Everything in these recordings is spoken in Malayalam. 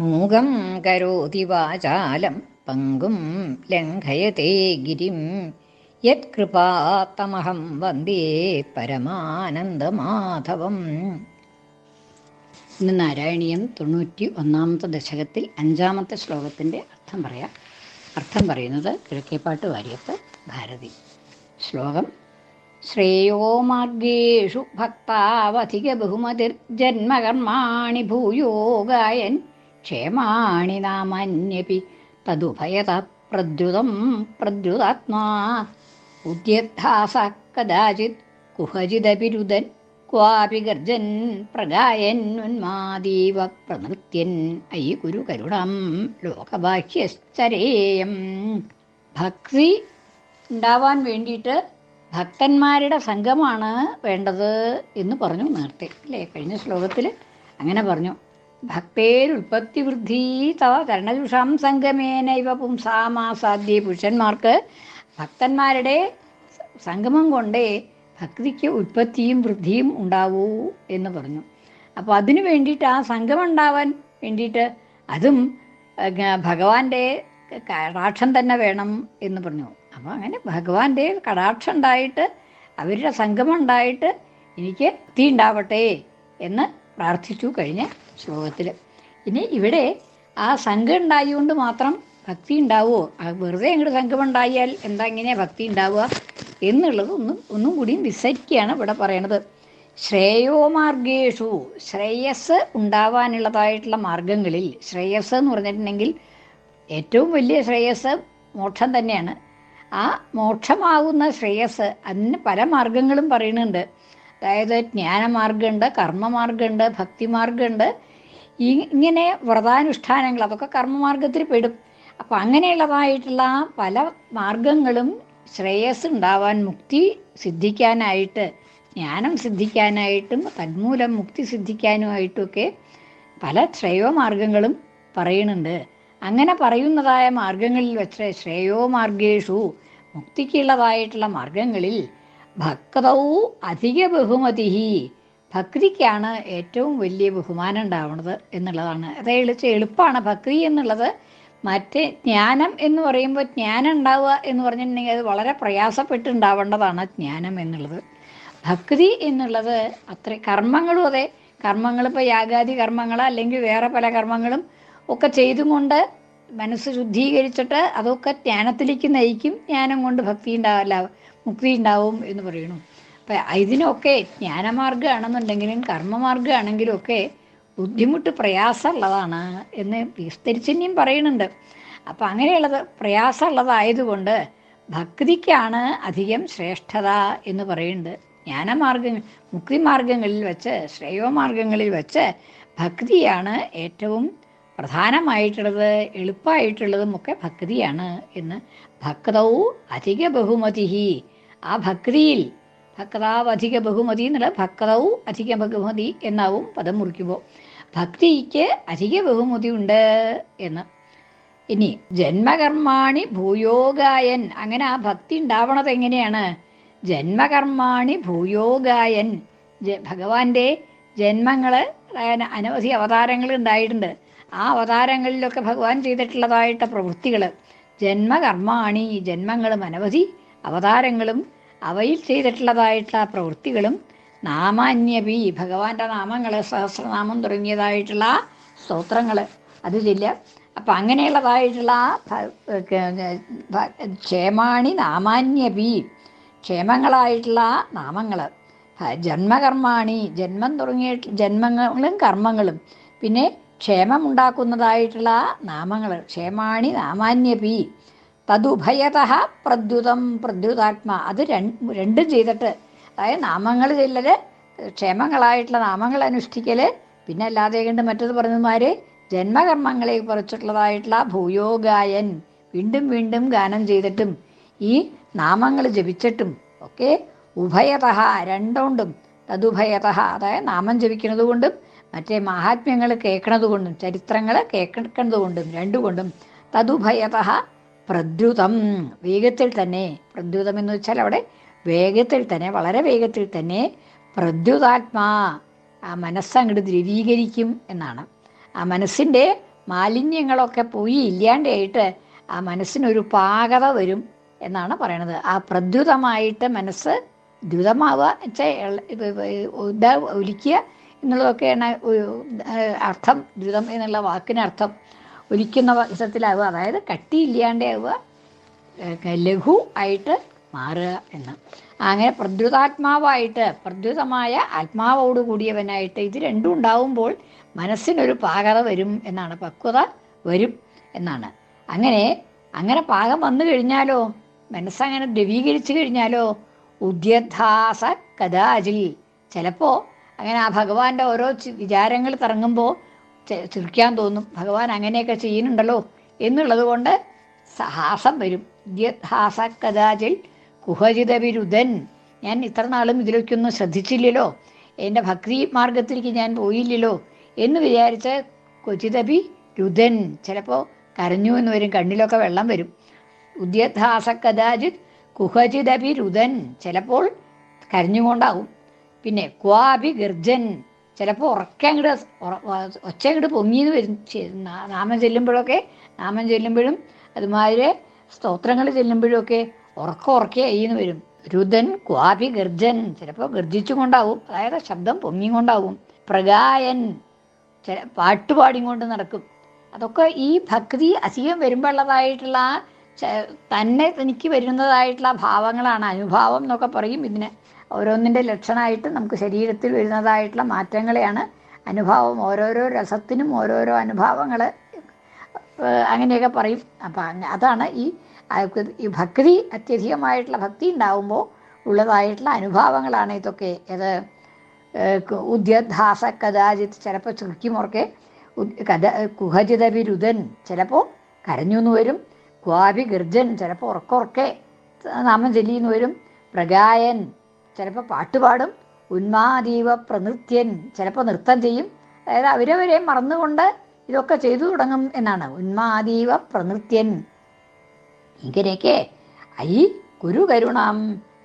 മൂകം കരോതി വാചാലം പങ്കും ലംഘയത്തെ ഗിരിം. യത്കൃപാത്തമഹം വന്ദേ പരമാനന്ദമാധവം. ഇന്ന് നാരായണീയം തൊണ്ണൂറ്റി ഒന്നാമത്തെ ദശകത്തിൽ അഞ്ചാമത്തെ ശ്ലോകത്തിന്റെ അർത്ഥം പറയാം. അർത്ഥം പറയുന്നത് കിഴക്കേപ്പാട്ട് വാര്യത്ത് ഭാരതി. ശ്ലോകം ശ്രേയോ മാർഗേഷു ഭക്താവധിക ബഹുമതിർജന്മകർമാണി ഭൂയോഗായൻ ക്ഷേമാണി നാമന്യപി തതുഭയത പ്രദ്രുതം പ്രദ്രുതാത്മാ. ഉദ്യാസ കഥാചിത് കുഹചിദപിരുദൻ ക്വാപി ഗർജൻ പ്രഗായൻ ഉന്മാദീവ പ്രനൃത്യൻ ഐ കുരു കരുണം ലോകബാഹ്യശ്ചരേയം. ഭക്തി ഉണ്ടാവാൻ വേണ്ടിയിട്ട് ഭക്തന്മാരുടെ സംഘമാണ് വേണ്ടത് എന്ന് പറഞ്ഞു നേരത്തെ. അല്ലേ കഴിഞ്ഞ ശ്ലോകത്തിൽ അങ്ങനെ പറഞ്ഞു. ഭക്തേരുൽപ്പത്തി വൃദ്ധി തവ കരണജുഷാം സംഗമേന ഇവ പുംസാമാസാദ്യ പുരുഷന്മാർക്ക് ഭക്തന്മാരുടെ സംഗമം കൊണ്ടേ ഭക്തിക്ക് ഉൽപ്പത്തിയും വൃദ്ധിയും ഉണ്ടാവൂ എന്ന് പറഞ്ഞു. അപ്പോൾ അതിനു വേണ്ടിയിട്ട് ആ സംഗമം ഉണ്ടാവാൻ വേണ്ടിയിട്ട് അതും ഭഗവാന്റെ കടാക്ഷം തന്നെ വേണം എന്ന് പറഞ്ഞു. അപ്പോൾ അങ്ങനെ ഭഗവാന്റെ കടാക്ഷം ഉണ്ടായിട്ട് അവരുടെ സംഗമം ഉണ്ടായിട്ട് എനിക്ക് തീ ഉണ്ടാവട്ടെ എന്ന് പ്രാർത്ഥിച്ചു കഴിഞ്ഞ ശ്ലോകത്തിൽ ഇനി ഇവിടെ ആ സംഘം ഉണ്ടായതുകൊണ്ട് മാത്രം ഭക്തി ഉണ്ടാവുമോ വെറുതെ അങ്ങോട്ട് സംഘം ഉണ്ടായാൽ എന്താ ഇങ്ങനെ ഭക്തി ഉണ്ടാവുക എന്നുള്ളത് ഒന്നും ഒന്നും കൂടിയും വിസരിക്കുകയാണ് ഇവിടെ പറയണത്. ശ്രേയോമാർഗേഷു ശ്രേയസ് ഉണ്ടാവാനുള്ളതായിട്ടുള്ള മാർഗങ്ങളിൽ ശ്രേയസ് എന്ന് പറഞ്ഞിട്ടുണ്ടെങ്കിൽ ഏറ്റവും വലിയ ശ്രേയസ് മോക്ഷം തന്നെയാണ്. ആ മോക്ഷമാകുന്ന ശ്രേയസ് അതിന് പല മാർഗങ്ങളും പറയുന്നുണ്ട്. അതായത് ജ്ഞാനമാർഗമുണ്ട് കർമ്മമാർഗമുണ്ട് ഭക്തിമാർഗമുണ്ട്. ഇങ്ങനെ വ്രതാനുഷ്ഠാനങ്ങൾ അതൊക്കെ കർമ്മമാർഗത്തിൽ പെടും. അപ്പം അങ്ങനെയുള്ളതായിട്ടുള്ള പല മാർഗങ്ങളും ശ്രേയസ് ഉണ്ടാവാൻ മുക്തി സിദ്ധിക്കാനായിട്ട് ജ്ഞാനം സിദ്ധിക്കാനായിട്ടും തന്മൂലം മുക്തി സിദ്ധിക്കാനുമായിട്ടുമൊക്കെ പല ശ്രേയോമാർഗങ്ങളും പറയുന്നുണ്ട്. അങ്ങനെ പറയുന്നതായ മാർഗങ്ങളിൽ വെച്ച് ശ്രേയോ മാർഗേഷു മുക്തിക്കുള്ളതായിട്ടുള്ള മാർഗങ്ങളിൽ ഭക്തവും അധിക ബഹുമതി ഭക്തിക്കാണ് ഏറ്റവും വലിയ ബഹുമാനം ഉണ്ടാവുന്നത് എന്നുള്ളതാണ്. അതായത് എളുപ്പമാണ് ഭക്രി എന്നുള്ളത്. മറ്റേ ജ്ഞാനം എന്ന് പറയുമ്പോൾ ജ്ഞാനം ഉണ്ടാവുക എന്ന് പറഞ്ഞിട്ടുണ്ടെങ്കിൽ അത് വളരെ പ്രയാസപ്പെട്ടുണ്ടാവേണ്ടതാണ് ജ്ഞാനം എന്നുള്ളത്. ഭക്തി എന്നുള്ളത് അത്ര കർമ്മങ്ങളും അതെ. കർമ്മങ്ങൾ ഇപ്പോൾ യാഗാദി കർമ്മങ്ങൾ അല്ലെങ്കിൽ വേറെ പല കർമ്മങ്ങളും ഒക്കെ ചെയ്തുകൊണ്ട് മനസ്സ് ശുദ്ധീകരിച്ചിട്ട് അതൊക്കെ ജ്ഞാനത്തിലേക്ക് നയിക്കും. ജ്ഞാനം കൊണ്ട് ഭക്തി ഉണ്ടാവില്ല മുക്തി ഉണ്ടാവും എന്ന് പറയുന്നു. അപ്പം ഇതിനൊക്കെ ജ്ഞാനമാർഗമാണെന്നുണ്ടെങ്കിലും കർമ്മമാർഗമാണെങ്കിലും ഒക്കെ ബുദ്ധിമുട്ട് പ്രയാസമുള്ളതാണ് എന്ന് വിസ്തരിച്ചെന്നെയും പറയുന്നുണ്ട്. അപ്പം അങ്ങനെയുള്ളത് പ്രയാസമുള്ളതായതുകൊണ്ട് ഭക്തിക്കാണ് അധികം ശ്രേഷ്ഠത എന്ന് പറയുന്നുണ്ട്. ജ്ഞാനമാർഗങ്ങൾ മുക്തിമാർഗങ്ങളിൽ വെച്ച് ശ്രേയോമാർഗങ്ങളിൽ വെച്ച് ഭക്തിയാണ് ഏറ്റവും പ്രധാനമായിട്ടുള്ളത് എളുപ്പമായിട്ടുള്ളതും ഒക്കെ ഭക്തിയാണ് എന്ന് ഭക്തവും അധിക ബഹുമതി ആ ഭക്തിയിൽ ഭക്താവ് അധിക ബഹുമതി എന്നുള്ള ഭക്തവും അധിക ബഹുമതി എന്നാവും പദം മുറിക്കുമ്പോൾ ഭക്തിക്ക് അധിക ബഹുമതി ഉണ്ട് എന്ന്. ഇനി ജന്മകർമാണി ഭൂയോഗായൻ. അങ്ങനെ ആ ഭക്തി ഉണ്ടാവണത് എങ്ങനെയാണ്? ജന്മകർമാണി ഭൂയോഗായൻ. ഭഗവാന്റെ ജന്മങ്ങൾ അനവധി അവതാരങ്ങൾ ഉണ്ടായിട്ടുണ്ട്. ആ അവതാരങ്ങളിലൊക്കെ ഭഗവാൻ ചെയ്തിട്ടുള്ളതായിട്ട് പ്രവൃത്തികൾ ജന്മകർമാണി ജന്മങ്ങളും അനവധി അവതാരങ്ങളും അവയിൽ ചെയ്തിട്ടുള്ളതായിട്ടുള്ള പ്രവൃത്തികളും നാമാന്യപി ഭഗവാന്റെ നാമങ്ങൾ സഹസ്രനാമം തുടങ്ങിയതായിട്ടുള്ള സ്തോത്രങ്ങൾ അത് ചെല്ല അപ്പം അങ്ങനെയുള്ളതായിട്ടുള്ള ക്ഷേമാണി നാമാന്യപി ക്ഷേമങ്ങളായിട്ടുള്ള നാമങ്ങൾ ജന്മകർമാണി ജന്മം തുടങ്ങിയ ജന്മങ്ങളും കർമ്മങ്ങളും. പിന്നെ ക്ഷേമമുണ്ടാക്കുന്നതായിട്ടുള്ള നാമങ്ങൾ ക്ഷേമാണി നാമാന്യപി തതുഭയത പ്രദ്യുതം പ്രദ്യുതാത്മ. അത് രണ്ടും ചെയ്തിട്ട്. അതായത് നാമങ്ങൾ ചെല്ലൽ ക്ഷേമങ്ങളായിട്ടുള്ള നാമങ്ങൾ അനുഷ്ഠിക്കൽ പിന്നെ അല്ലാതെ കണ്ട് മറ്റത് പറഞ്ഞമാർ ജന്മകർമ്മങ്ങളെ കുറിച്ചിട്ടുള്ളതായിട്ടുള്ള ഭൂയോഗായൻ. വീണ്ടും വീണ്ടും ഗാനം ചെയ്തിട്ടും ഈ നാമങ്ങൾ ജപിച്ചിട്ടും ഒക്കെ ഉഭയത രണ്ടോണ്ടും തതുഭയത അതായത് നാമം ജപിക്കുന്നത് കൊണ്ടും മറ്റേ മഹാത്മ്യങ്ങൾ കേൾക്കണത് കൊണ്ടും ചരിത്രങ്ങൾ കേൾക്കുന്നത് കൊണ്ടും രണ്ടുകൊണ്ടും തതുഭയത പ്രദ്രുതം. വേഗത്തിൽ തന്നെ. പ്രദ്രുതം എന്ന് വെച്ചാൽ അവിടെ വേഗത്തിൽ തന്നെ വളരെ വേഗത്തിൽ തന്നെ പ്രദ്യുതാത്മാ ആ മനസ്സങ്ങോട്ട് ദ്രവീകരിക്കും എന്നാണ്. ആ മനസ്സിന്റെ മാലിന്യങ്ങളൊക്കെ പോയി ഇല്ലാണ്ടായിട്ട് ആ മനസ്സിനൊരു പാകത വരും എന്നാണ് പറയണത്. ആ പ്രദ്യുതമായിട്ട് മനസ്സ് ദ്രുതമാവുക വെച്ചാൽ ഒലിക്കുക എന്നുള്ളതൊക്കെയാണ് അർത്ഥം. ദ്രുതം എന്നുള്ള വാക്കിനർത്ഥം. ഒലിക്കുന്ന വിധത്തിലാവുക അതായത് കട്ടിയില്ലാണ്ടാവുക ലഘു ആയിട്ട് മാറുക എന്ന്. അങ്ങനെ പ്രദ്യുതാത്മാവായിട്ട് പ്രദ്യുതമായ ആത്മാവോട് കൂടിയവനായിട്ട് ഇത് രണ്ടും ഉണ്ടാവുമ്പോൾ മനസ്സിനൊരു പാകത വരും എന്നാണ്. പക്വത വരും എന്നാണ്. അങ്ങനെ അങ്ങനെ പാകം വന്നു കഴിഞ്ഞാലോ മനസ്സങ്ങനെ ദ്രവീകരിച്ചു കഴിഞ്ഞാലോ ഉദ്യധാസ കഥാചിൽ ചിലപ്പോൾ അങ്ങനെ ആ ഭഗവാന്റെ ഓരോ വിചാരങ്ങൾ തിറങ്ങുമ്പോൾ ചിരിക്കാൻ തോന്നും ഭഗവാൻ അങ്ങനെയൊക്കെ ചെയ്യുന്നുണ്ടല്ലോ എന്നുള്ളത് കൊണ്ട് സാഹസം വരും. ഹാസ കഥാചിൽ കുഹജിതവിരുദ്ധൻ ഞാൻ ഇത്ര നാളും ഇതിലേക്കൊന്നും ശ്രദ്ധിച്ചില്ലല്ലോ. എന്റെ ഭക്തി മാർഗത്തിലേക്ക് ഞാൻ പോയില്ലല്ലോ എന്ന് വിചാരിച്ച് കൊച്ചിതപി രുതൻ ചിലപ്പോൾ കരഞ്ഞു എന്ന് വരും കണ്ണിലൊക്കെ വെള്ളം വരും. ഉദ്യഹാസ കഥാചിത് കുഹചിതപി രുതൻ ചിലപ്പോൾ കരഞ്ഞുകൊണ്ടാവും പിന്നെ ക്വാബി ഗർജൻ ചിലപ്പോൾ ഉറക്കെ അങ്ങോട്ട് ഒച്ച അങ്ങോട്ട് പൊങ്ങിയെന്ന് വരും. നാമം ചെല്ലുമ്പോഴൊക്കെ നാമം ചെല്ലുമ്പോഴും അതുമാതിരി സ്തോത്രങ്ങൾ ചെല്ലുമ്പോഴൊക്കെ ഉറക്ക ഉറക്കെ അയ്യെന്ന് വരും. രുദൻ ക്വാപി ഗർജൻ. ചിലപ്പോൾ ഗർജിച്ചു കൊണ്ടാവും. അതായത് ശബ്ദം പൊങ്ങിക്കൊണ്ടാവും പ്രഗായൻ. ചില പാട്ട് കൊണ്ട് നടക്കും. അതൊക്കെ ഈ ഭക്തി അധികം വരുമ്പോഴുള്ളതായിട്ടുള്ള തന്നെ തനിക്ക് വരുന്നതായിട്ടുള്ള ഭാവങ്ങളാണ്. അനുഭാവം എന്നൊക്കെ പറയും ഇതിന്. ഓരോന്നിന്റെ ലക്ഷണമായിട്ട് നമുക്ക് ശരീരത്തിൽ വരുന്നതായിട്ടുള്ള മാറ്റങ്ങളെയാണ് അനുഭാവം. ഓരോരോ രസത്തിനും ഓരോരോ അനുഭാവങ്ങൾ അങ്ങനെയൊക്കെ പറയും. അപ്പം അതാണ് ഈ ഈ ഭക്തി അത്യധികമായിട്ടുള്ള ഭക്തി ഉണ്ടാവുമ്പോൾ ഉള്ളതായിട്ടുള്ള അനുഭാവങ്ങളാണ് ഇതൊക്കെ. അത് ഉദ്യധാസ കഥാചിത് ചിലപ്പോൾ ചുരുക്കിമുറക്കെ കഥ കുഹചിതവിരുദൻ ചിലപ്പോൾ കരഞ്ഞു എന്ന് വരും. ക്വാപി ഗർജൻ ചിലപ്പോൾ ഉറക്കുറക്കെ നാമം ചെല്ലിയെന്ന് വരും. പ്രഗായൻ ചിലപ്പോൾ പാട്ടുപാടും ഉന്മാദീവ പ്രനൃത്യൻ ചിലപ്പോൾ നൃത്തം ചെയ്യും. അതായത് അവരവരെ മറന്നുകൊണ്ട് ഇതൊക്കെ ചെയ്തു തുടങ്ങും എന്നാണ്. ഉന്മാദീവ പ്രനൃത്യൻ. ഇങ്ങനെയൊക്കെ. ഐ ഗുരുകരുണം.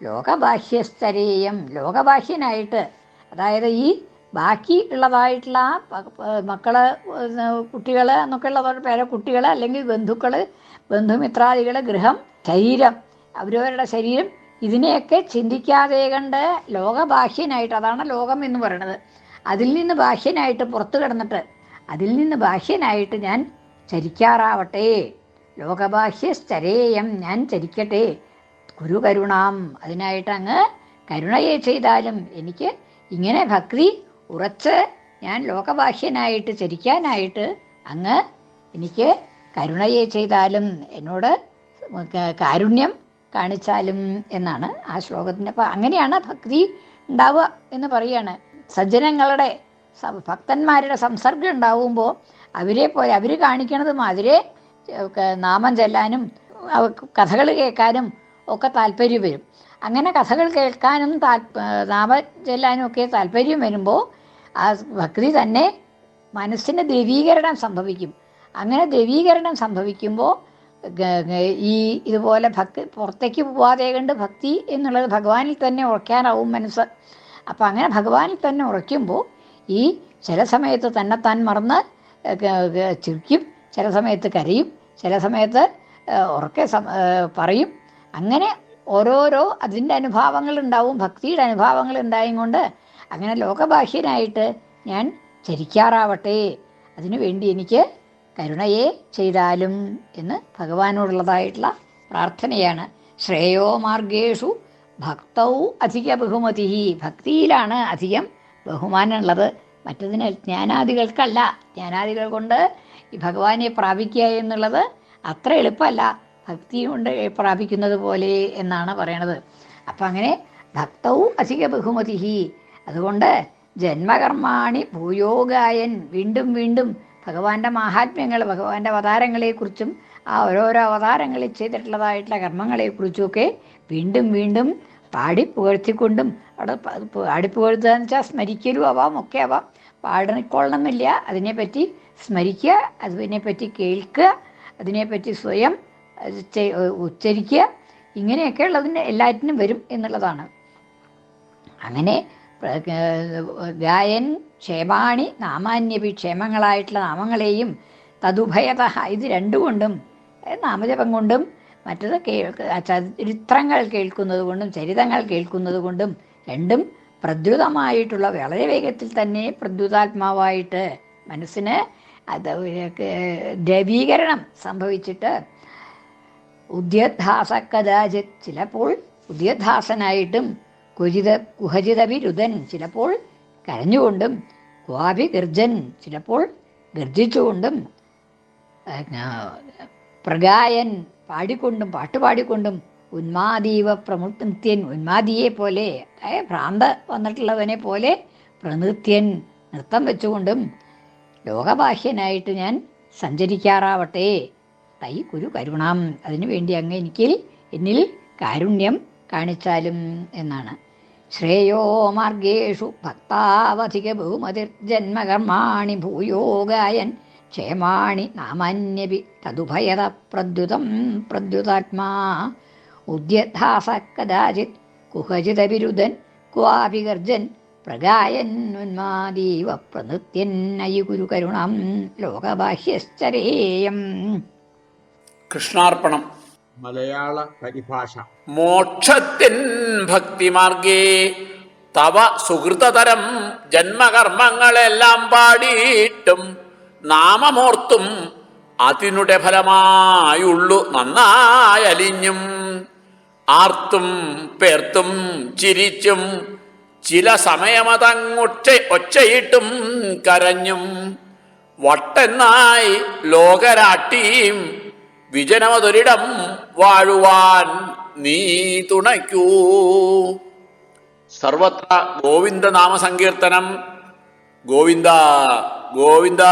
ലോകബാഹ്യസ്തരേയം ലോകബാഹ്യനായിട്ട്. അതായത് ഈ ബാക്കി ഉള്ളതായിട്ടുള്ള മക്കൾ കുട്ടികൾ എന്നൊക്കെ ഉള്ളവരുടെ പേരെ കുട്ടികൾ അല്ലെങ്കിൽ ബന്ധുക്കൾ ബന്ധുമിത്രാദികൾ ഗൃഹം ശരീരം അവരവരുടെ ശരീരം ഇതിനെയൊക്കെ ചിന്തിക്കാതെ കണ്ട് ലോകബാഹ്യനായിട്ട് അതാണ് ലോകം എന്ന് പറയുന്നത് അതിൽ നിന്ന് ബാഹ്യനായിട്ട് പുറത്തു കിടന്നിട്ട് അതിൽ നിന്ന് ബാഹ്യനായിട്ട് ഞാൻ ചരിക്കാറാവട്ടെ. ലോകബാഹ്യസ്ഥരേയം ഞാൻ ചരിക്കട്ടെ. ഗുരു കരുണാം. അതിനായിട്ട് അങ്ങ് കരുണയെ ചെയ്താലും എനിക്ക് ഇങ്ങനെ ഭക്തി ഉറച്ച് ഞാൻ ലോകബാഹ്യനായിട്ട് ചരിക്കാനായിട്ട് അങ്ങ് എനിക്ക് കരുണയെ ചെയ്താലും എന്നോട് കാരുണ്യം കാണിച്ചാലും എന്നാണ് ആ ശ്ലോകത്തിന്റെ അപ്പം അങ്ങനെയാണ് ഭക്തി ഉണ്ടാവുക എന്ന് പറയുകയാണ്. സജ്ജനങ്ങളുടെ ഭക്തന്മാരുടെ സംസർഗം ഉണ്ടാവുമ്പോൾ അവരെ പോലെ അവർ കാണിക്കണത് മാതിരെ നാമം ചെല്ലാനും കഥകൾ കേൾക്കാനും ഒക്കെ താല്പര്യം വരും. അങ്ങനെ കഥകൾ കേൾക്കാനും താല്പ നാമം ചെല്ലാനും ഒക്കെ താല്പര്യം വരുമ്പോൾ ആ ഭക്തി തന്നെ മനസ്സിന് ദ്രവീകരണം സംഭവിക്കും. അങ്ങനെ ദ്രവീകരണം സംഭവിക്കുമ്പോൾ ഈ ഇതുപോലെ ഭക്തി പുറത്തേക്ക് പോവാതെ കണ്ട് ഭക്തി എന്നുള്ളത് ഭഗവാനിൽ തന്നെ ഉറക്കാനാവും മനസ്സ്. അപ്പം അങ്ങനെ ഭഗവാനിൽ തന്നെ ഉറയ്ക്കുമ്പോൾ ഈ ചില സമയത്ത് തന്നെത്താൻ മറന്ന് ചിരിക്കും ചില സമയത്ത് കരയും ചില സമയത്ത് ഉറക്കെ പറയും. അങ്ങനെ ഓരോരോ അതിന്റെ അനുഭാവങ്ങൾ ഉണ്ടാവും ഭക്തിയുടെ അനുഭാവങ്ങൾ ഉണ്ടായും കൊണ്ട് അങ്ങനെ ലോകബാഹ്യനായിട്ട് ഞാൻ ചരിക്കാറാവട്ടെ. അതിനു വേണ്ടി എനിക്ക് കരുണയെ ചെയ്താലും എന്ന് ഭഗവാനോടുള്ളതായിട്ടുള്ള പ്രാർത്ഥനയാണ്. ശ്രേയോ മാർഗേഷു ഭക്തൗ അധിക ബഹുമതി ഭക്തിയിലാണ് അധികം ബഹുമാനമുള്ളത്. മറ്റതിന് ജ്ഞാനാദികൾക്കല്ല. ജ്ഞാനാദികൾ കൊണ്ട് ഈ ഭഗവാനെ പ്രാപിക്കുക എന്നുള്ളത് അത്ര എളുപ്പമല്ല. ഭക്തി കൊണ്ട് പ്രാപിക്കുന്നത് പോലെ എന്നാണ് പറയണത്. അപ്പം അങ്ങനെ ഭക്തൗ അധിക ബഹുമതി അതുകൊണ്ട് ജന്മകർമാണി ഭൂയോഗായൻ. വീണ്ടും വീണ്ടും ഭഗവാന്റെ മാഹാത്മ്യങ്ങൾ ഭഗവാന്റെ അവതാരങ്ങളെക്കുറിച്ചും ആ ഓരോരോ അവതാരങ്ങളിൽ ചെയ്തിട്ടുള്ളതായിട്ടുള്ള കർമ്മങ്ങളെക്കുറിച്ചുമൊക്കെ വീണ്ടും വീണ്ടും പാടി പുകഴ്ത്തിക്കൊണ്ടും അവിടെ പാടി പുകഴ്ത്തുക എന്ന് വെച്ചാൽ സ്മരിക്കലും ആവാം ഒക്കെ ആവാം. പാടിക്കൊള്ളണമെന്നില്ല അതിനെപ്പറ്റി സ്മരിക്കുക അതിനെപ്പറ്റി കേൾക്കുക അതിനെപ്പറ്റി സ്വയം ഉച്ചരിക്കുക ഇങ്ങനെയൊക്കെ ഉള്ളതിന് എല്ലാറ്റിനും വരും എന്നുള്ളതാണ്. അങ്ങനെ ഗായൻ ക്ഷേമാണി നാമാന്യപി ക്ഷേമങ്ങളായിട്ടുള്ള നാമങ്ങളെയും തതുഭയത ഇത് രണ്ടുകൊണ്ടും നാമജപം കൊണ്ടും മറ്റത് കേൾക്ക് ചരിത്രങ്ങൾ കേൾക്കുന്നത് കൊണ്ടും ചരിതങ്ങൾ കേൾക്കുന്നത് കൊണ്ടും രണ്ടും പ്രദ്രുതമായിട്ടുള്ള വളരെ വേഗത്തിൽ തന്നെ പ്രദ്രുതാത്മാവായിട്ട് മനസ്സിന് അത് ദ്രവീകരണം സംഭവിച്ചിട്ട് ഉദ്യദ്ധാസ കഥാചിത് ചിലപ്പോൾ ഉദ്യദ്ധാസനായിട്ടും കുജിത കുഹരിതവിരുതൻ ചിലപ്പോൾ കരഞ്ഞുകൊണ്ടും ക്വാഭി ഗർജൻ ചിലപ്പോൾ ഗർജിച്ചുകൊണ്ടും പ്രഗായൻ പാടിക്കൊണ്ടും പാട്ടുപാടിക്കൊണ്ടും ഉന്മാദീവ പ്രമുത്യൻ ഉന്മാദിയെ പോലെ ഭ്രാന്ത് വന്നിട്ടുള്ളവനെ പോലെ പ്രനൃത്യൻ നൃത്തം വെച്ചുകൊണ്ടും ലോകബാഹ്യനായിട്ട് ഞാൻ സഞ്ചരിക്കാറാവട്ടെ. തൈ കുരു കരുണാം. അതിനുവേണ്ടി അങ്ങ് എനിക്ക് എന്നിൽ കാരുണ്യം കാണിച്ചാലും എന്നാണ്. ശ്രേയോ മാർഗേഷു ഭക്താവധിക ബഹുമതിർജന്മകർമാണി ഭൂയോഗായൻ ഭൂയോ ഗായൻ ക്ഷേമാണി നാമന്യപി തതുഭയത പ്രദ്യുതം പ്രദ്യുതാത്മാ. ഉദ്യഥാസ കഥാചിത് കുഹചിതവിരുദൻ ക്വാപി ഗർജൻ പ്രഗായൻ ഉന്മാദീവ പ്രനൃത്യൻ അയി ഗുരു കരുണം ലോകബാഹ്യശ്ചരേയം. കൃഷ്ണാർപ്പണം. മലയാള പരിഭാഷ. മോക്ഷത്തിൻ ഭക്തിമാർഗേ തവ സുഹൃതതരം ജന്മകർമ്മങ്ങളെല്ലാം പാടിയിട്ടും നാമമോർത്തും അതിനുടെ ഫലമായുള്ളു നന്നായലിഞ്ഞും. ആർത്തും പേർത്തും ചിരിച്ചും ചില സമയമതങ്ങൊറ്റ ഒച്ചയിട്ടും കരഞ്ഞും. വട്ടെന്നായി ലോകരാട്ടിയും വിജനമതൊരിടം വാഴുവാൻ നീ തുണയ്ക്കൂ. സർവത്ര ഗോവിന്ദ നാമസങ്കീർത്തനം ഗോവിന്ദ ഗോവിന്ദ.